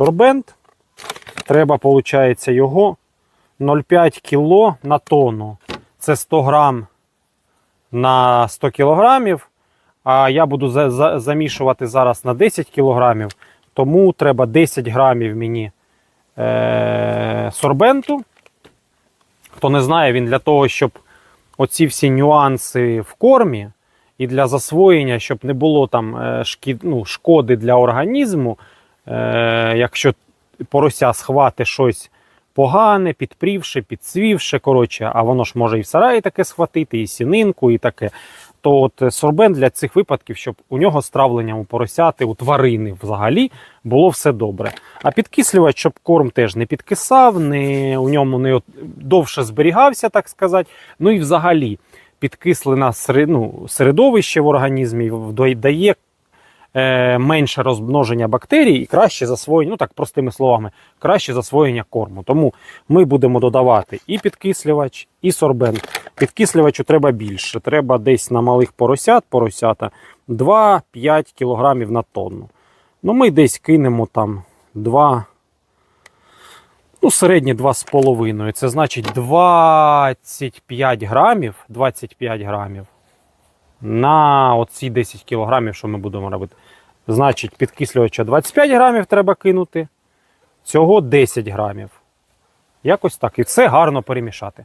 Сорбент. Треба, виходить, його 0,5 кг на тонну. Це 100 грам на 100 кілограмів. А я буду за- за- замішувати зараз на 10 кілограмів. Тому треба 10 грамів мені е- сорбенту. Хто не знає, він для того, щоб оці всі нюанси в кормі і для засвоєння, щоб не було там е, шкід, ну, шкоди для організму, е, якщо порося схвати щось погане, підпрівши, підцвівши, коротше, а воно ж може і в сараї таке схватити, і сінинку, і таке. То от сорбент для цих випадків, щоб у нього з травленням у поросяти, у тварини взагалі було все добре. А підкислювач, щоб корм теж не підкисав, не, у ньому не от- довше зберігався, так сказати. Ну і взагалі підкислене сери- ну, середовище в організмі дає е, менше розмноження бактерій і краще засвоєння, ну так простими словами, краще засвоєння корму. Тому ми будемо додавати і підкислювач, і сорбент. Підкислювачу треба більше. Треба десь на малих поросят, поросята 2-5 кг на тонну. Ну, ми десь кинемо там 2, ну, середні 2,5. Це значить 25 грамів, 25 грамів на оці 10 кілограмів, що ми будемо робити. Значить, підкислювача 25 грамів треба кинути, цього 10 грамів. Якось так. І все гарно перемішати.